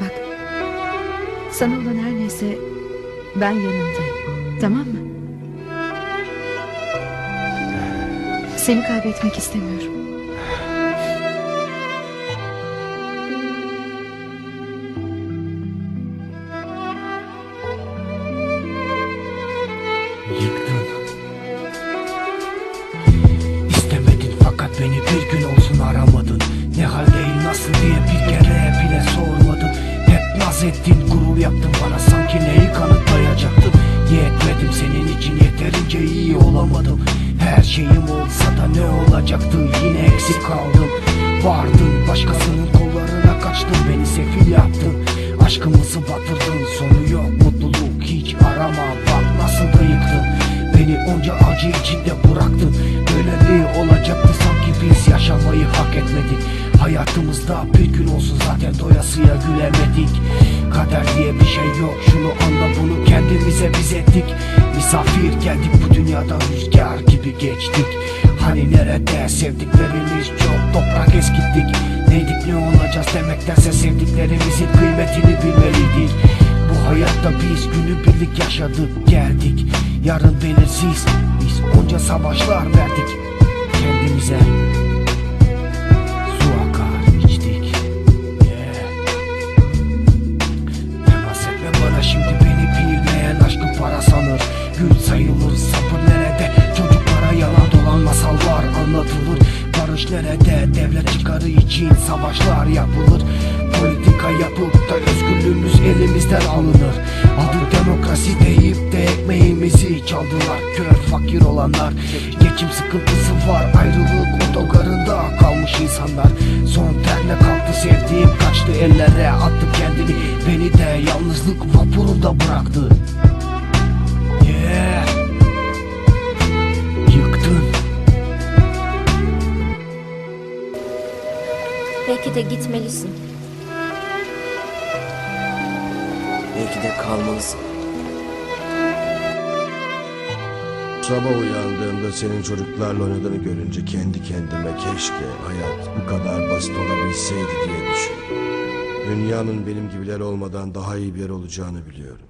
Bak. Sana olan her neyse ben yanındayım. Tamam mı? Seni kaybetmek istemiyorum. Yıktın İstemedin fakat beni bir Hep naz ettin gurur yaptın bana. Sanki neyi kanıtlayacaktın Yetmedim senin için yeterince iyi olamadım. Her şeyim olsa da ne olacaktı? Yine eksik kaldım. Vardın başkasının kollarına kaçtın. Beni sefil yaptın. Aşkımızı batırdın. Sonu yok mutluluk hiç arama. Bak nasıl da yıktın. Beni onca acı içinde bıraktın. Böyle mi olacaktı. Sanki biz yaşamayı hak etmedik Hayatımızda bir gün olsun zaten doyasıya gülemedik. Kader diye bir şey yok şunu anla bunu kendimize biz ettik. Misafir geldik bu dünyada rüzgar gibi geçtik. Hani nerede sevdiklerimiz çok toprak eskittik. Neydik ne olacağız demektense sevdiklerimizin kıymetini bilmeliydik Bu hayatta biz günübirlik yaşadık geldik. Yarın belirsiz biz onca savaşlar verdik Kendimize Gün sayılır sabır nerede? Çocuklara yalan dolan masallar anlatılır. Barış nerede? Devlet çıkarı için savaşlar yapılır. Politika yapıp da özgürlüğümüz elimizden alınır. Adı demokrasi deyip de ekmeğimizi çaldılar. Kör fakir olanlar. Geçim sıkıntısı var ayrılık otogarında kalmış insanlar. Son terle kalktı sevdiğim kaçtı ellere. Attı kendini Beni de yalnızlık vapurunda bıraktı Belki de gitmelisin. Belki de kalmalısın. Sabah uyandığımda senin çocuklarla oynadığını görünce kendi kendime keşke hayat bu kadar basit olabilseydi diye düşündüm. Dünyanın benim gibiler olmadan daha iyi bir yer olacağını biliyorum.